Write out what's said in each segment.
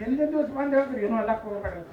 ದಿವಸ ಬಂದು ಹೇಳಿದ್ರು ಏನೋ ಎಲ್ಲ ಹೋಗ್ಬೇಡ ಅಂತ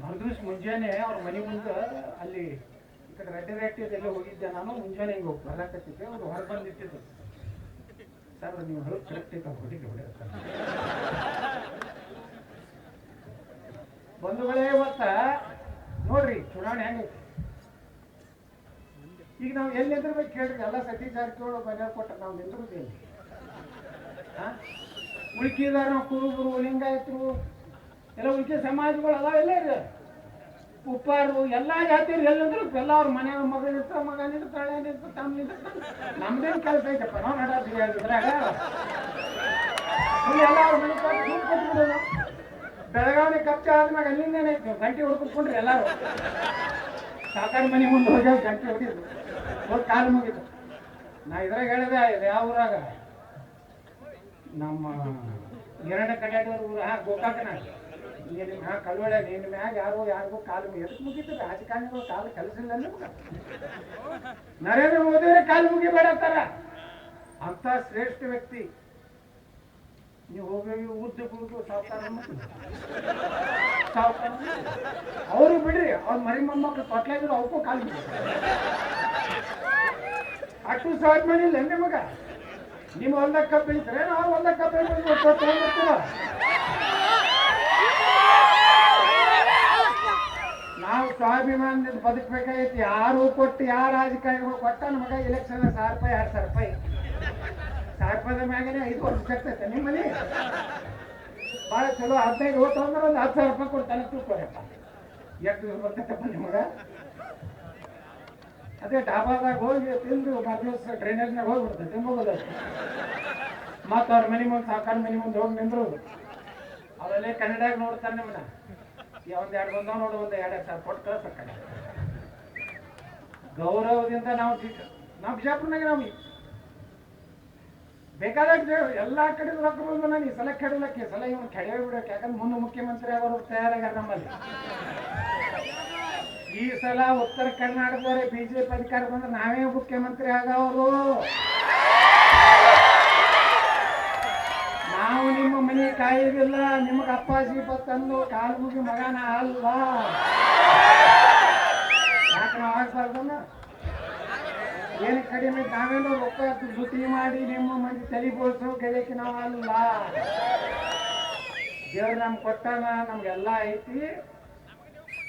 ಮರುದಿವ್ಸ ಮುಂಜಾನೆ ಅವ್ರ ಮನೆ ಮುಂದೆ ಅಲ್ಲಿ ಈ ಕಡೆ ರೆಡ್ಡಿ ಹೋಗಿದ್ದೆ ನಾನು, ಮುಂಜಾನೆ ಹಿಂಗೆ ಹೋಗಿ ಬರಕತ್ತಿದ್ದೆ ಅವ್ರು ಹೊರ ಬಂದು ನಿಂತಿದ್ರು ಸರ್ ನೀವು ಹೇಳೋದು ಕರೆಕ್ಟ್ ಅವ್ರು ಹೊಡಿಗೆ ಹೊಡೆಯುತ್ತಾರೆ ಬಂಧುಗಳೇ, ಇವತ್ತ ನೋಡ್ರಿ, ಚುನಾವಣೆ ಹೆಂಗೈತಿ ಈಗ ನಾವು ಎಲ್ಲಿ ನಿಂದಿರ್ಬೇಕು ಕೇಳ್ರಿ, ಎಲ್ಲ ಸತೀಶ್ ಜಾರಕಿಹೊಳಿ ಮನೆ ಕೊಟ್ಟ ನಾವು ನಿಂದಿರುದಿಲ್ಲ ಉಳ್ಕಿದಾರ ಕುರುಬರು, ಲಿಂಗಾಯತರು, ಎಲ್ಲ ಉಳ್ಕೆ ಸಮಾಜಗಳು ಅದಾವ ಎಲ್ಲ ಇದೆ ಉಪ್ಪಾರು, ಎಲ್ಲ ಜಾತಿಯರು ಎಲ್ಲಂದ್ರು ಎಲ್ಲ ಅವ್ರ ಮನೆ ಮಗ ಇರ್ತಾವ ಮಗ ನಿಂತಾಳೆ ನಿಂತ ತಮ್ಮ ನಮ್ದೇನು ಕೆಲಸ ಐತಪ್ಪ, ನಾವು ನಡಾತೀವಿ ಎಲ್ಲ ಅವ್ರ ಮನೆ ಬೆಳಗಾವಿ ಕಚ್ಚ ಆದ್ಮ್ಯಾಗ ಅಲ್ಲಿಂದೇನೆ ಏನೈತಿ, ಗಂಟೆ ಹೊಡ್ಕೊಂಡ್ರಿ ಎಲ್ಲಾರು. ಸಾಕಾರ ಮನೆ ಮುಂದೆ ಹೋಗ್ಯಾವ ಗಂಟೆ ಹೊಡಿದ್ರು ಹೋಗಿ ಕಾಲು ಮುಗಿತು. ನಾ ಇದ್ರಾಗ ಹೇಳಿದೆ ಯಾವ ಊರಾಗ? ನಮ್ಮ ಎರಡು ಕಡೆಯವರು ಊರು, ಹಾ ಕಲ್ವಳೆ ನಿನ್ನ ಮ್ಯಾಗ ಯಾರು ಯಾರಿಗೂ ಕಾಲು ಎದಕ್ಕೆ ಮುಗಿತು ರಾಜಕಾರಣಿಗಳು ಕಾಲು ಕೆಲಸ ಇಲ್ಲ ನಿಮ್ಗೆ ನರೇಂದ್ರ ಮೋದಿ ಕಾಲು ಮುಗಿಬೇಡತ್ತಾರ ಅಂತ ಶ್ರೇಷ್ಠ ವ್ಯಕ್ತಿ, ನೀವು ಹೋಗಿ ಉದ್ದ ಕುಡಿದು ಸಾವುಕಾರ ಸಾವುಕಾರ ಅವರು ಬಿಡ್ರಿ, ಅವ್ರ ಮರಿ ಮೊಮ್ಮಕ್ಳು ತೊಟ್ಲಾಗಿದ್ರು ಅವಕ್ಕೂ ಕಾಲು ಮುಗಿ ಅಷ್ಟು ಸಾಧ್ಯ ಮಾಡಿಲ್ಲ ನಿಮಗ? ನಿಮ್ಮ ಹೊಲ್ದಾಗ ಕಬ್ಬು ನಾವು ಹೊಲ್ದಾಗ ಕಬ್ಬು ನಾವು ಸ್ವಾಭಿಮಾನದಿಂದ ಬದುಕಬೇಕಾಗೈತಿ ಯಾರು ಕೊಟ್ಟು ಯಾರು ರಾಜಕಾರಣಿಗಳು ಕೊಟ್ಟ ನಮಗ ಎಲೆಕ್ಷನ್ ಸಾವಿರ ರೂಪಾಯಿ, ಎರಡು ಸಾವಿರ ರೂಪಾಯಿ. ಸಾವಿರ ರೂಪಾಯಿ ಮ್ಯಾಗನೆ ಐದು ವರ್ಷ ಸಿಗ್ತೈತೆ ನಿಮ್ಮಲ್ಲಿ. ಭಾಳ ಚಲೋ. ಹದಿನೈದು ಅಂದ್ರೆ ಒಂದು ಹತ್ತು ಸಾವಿರ ರೂಪಾಯಿ ಕೊಡ್ತಾನೆ ತಿಳ್ಕೊಳಪ್ಪ ಎಷ್ಟು ಬರ್ತೈತಪ್ಪ ನಿಮಗ? ಅದೇ ಡಾಬಾದಾಗ ಹೋಗಿ ತಿಂದು ಮದ್ದಿವಸ ಡ್ರೈನೇಜ್ನಾಗ ಹೋಗ್ಬಿಡ್ತೈತೆ ಹೋಗೋದು ಮತ್ತು ಅವ್ರ ಮನೆ ಮುಂದೆ ಸಾಕಾರ ಮನೆ ಮುಂದೆ ಹೋಗಿ ನಿಂದ್ರು ಅವರಲ್ಲೇ ಕನ್ನಡಾಗ ನೋಡ್ತಾರೆ ನಿಮ್ಮನ್ನ. ಒಂದು ಎರಡು ಬಂದವ ನೋಡು, ಒಂದು ಎರಡು ಸಾವಿರ ಕೊಟ್ಟು ಕಳ್ಸಕ್ಕ ಗೌರವದಿಂದ ನಾವು ನಾವು ಬಿಜಾಪುರ್ನಾಗ ನಾವು ಬೇಕಾದಾಗ ಎಲ್ಲ ಕಡೆ ರೊಕ್ಕ ನಾನು ಈ ಸಲ ಕೆಡಲಕ್ಕೆ ಸಲ ಇವನು ಕೆಡವೇ ಬಿಡಕ್ಕೆ ಯಾಕಂದ್ರೆ ಮುಂದೆ ಮುಖ್ಯಮಂತ್ರಿ ಆಗೋರು ತಯಾರಾಗ್ಯಾರ ನಮ್ಮಲ್ಲಿ. ಈ ಸಲ ಉತ್ತರ ಕರ್ನಾಟಕದವರೇ ಬಿಜೆಪಿ ಅಧಿಕಾರ ಬಂದ್ರೆ ನಾವೇ ಮುಖ್ಯಮಂತ್ರಿ ಆಗವರು. ನಾವು ನಿಮ್ಮ ಮನೆ ಕಾಯೋದಿಲ್ಲ ನಿಮಗೆ ಅಪ್ಪಾಜಿ ತಂದು ಕಾಲು ಮುಗಿ ಮಗನ ಅಲ್ಲ ಯಾಕೆ ನಾವು ಆಗ್ಬಾರ್ದನ್ನ ಏನು ಕಡಿಮೆ ನಾವೇನೋ ರೊಕ್ಕ ದುಡ್ಡಿ ಮಾಡಿ ನಿಮ್ಮ ಮಂದಿ ತಲೆ ಬೋಳ್ಸೋ ಗೆಳೆಯಕ್ಕೆ ನಾವು ಅಲ್ಲ. ದೇವ್ರು ನಮ್ಗೆ ಕೊಟ್ಟಾನ, ನಮ್ಗೆಲ್ಲ ಐತಿ.